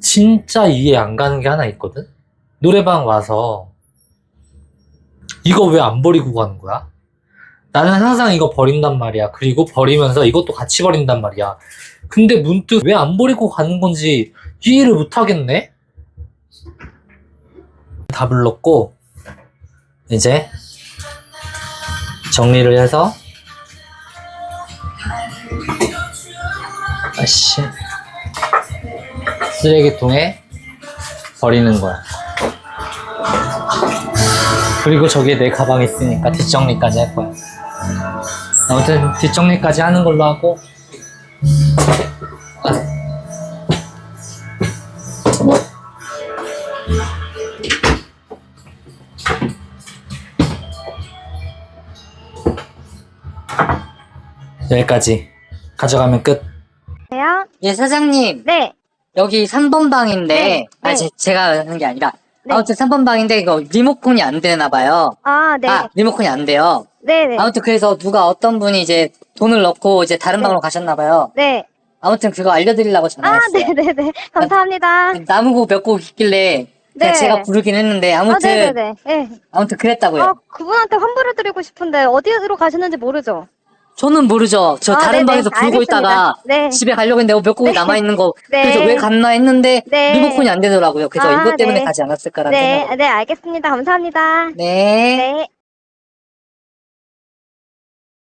진짜 이해 안 가는 게 하나 있거든? 노래방 와서 이거 왜 안 버리고 가는 거야? 나는 항상 이거 버린단 말이야. 그리고 버리면서 이것도 같이 버린단 말이야. 근데 문득 왜 안 버리고 가는 건지 이해를 못 하겠네? 다 불렀고, 이제 정리를 해서 아씨 쓰레기통에 버리는 거야. 그리고 저기에 내 가방 있으니까 뒷정리까지 할 거야. 아무튼 뒷정리까지 하는 걸로 하고 여기까지 가져가면 끝. 네요? 예, 사장님. 네. 여기 3번 방인데, 네, 아, 네. 제, 제가 하는 게 아니라, 네. 아무튼 3번 방인데, 이거 리모컨이 안 되나 봐요. 아, 네. 아, 리모컨이 안 돼요. 네 네. 아무튼 그래서 누가 어떤 분이 이제 돈을 넣고 이제 다른 네. 방으로 가셨나 봐요. 네. 아무튼 그거 알려드리려고 아, 전화했어요. 네 네 네. 감사합니다. 나무곡 몇곡 있길래, 그냥 네. 제가 부르긴 했는데, 아, 아무튼, 네 네네. 네. 아무튼 그랬다고요. 아, 그분한테 환불을 드리고 싶은데 어디로 가시는지 모르죠? 저는 모르죠. 저 아, 다른 네네. 방에서 부르고 알겠습니다. 있다가, 네. 집에 가려고 했는데 몇 곡이 네. 남아있는 거, 네. 그래서 왜 갔나 했는데, 네. 리모컨이 안 되더라고요. 그래서 아, 이것 때문에 네. 가지 않았을까라는 네, 생각. 네, 알겠습니다. 감사합니다. 네. 네.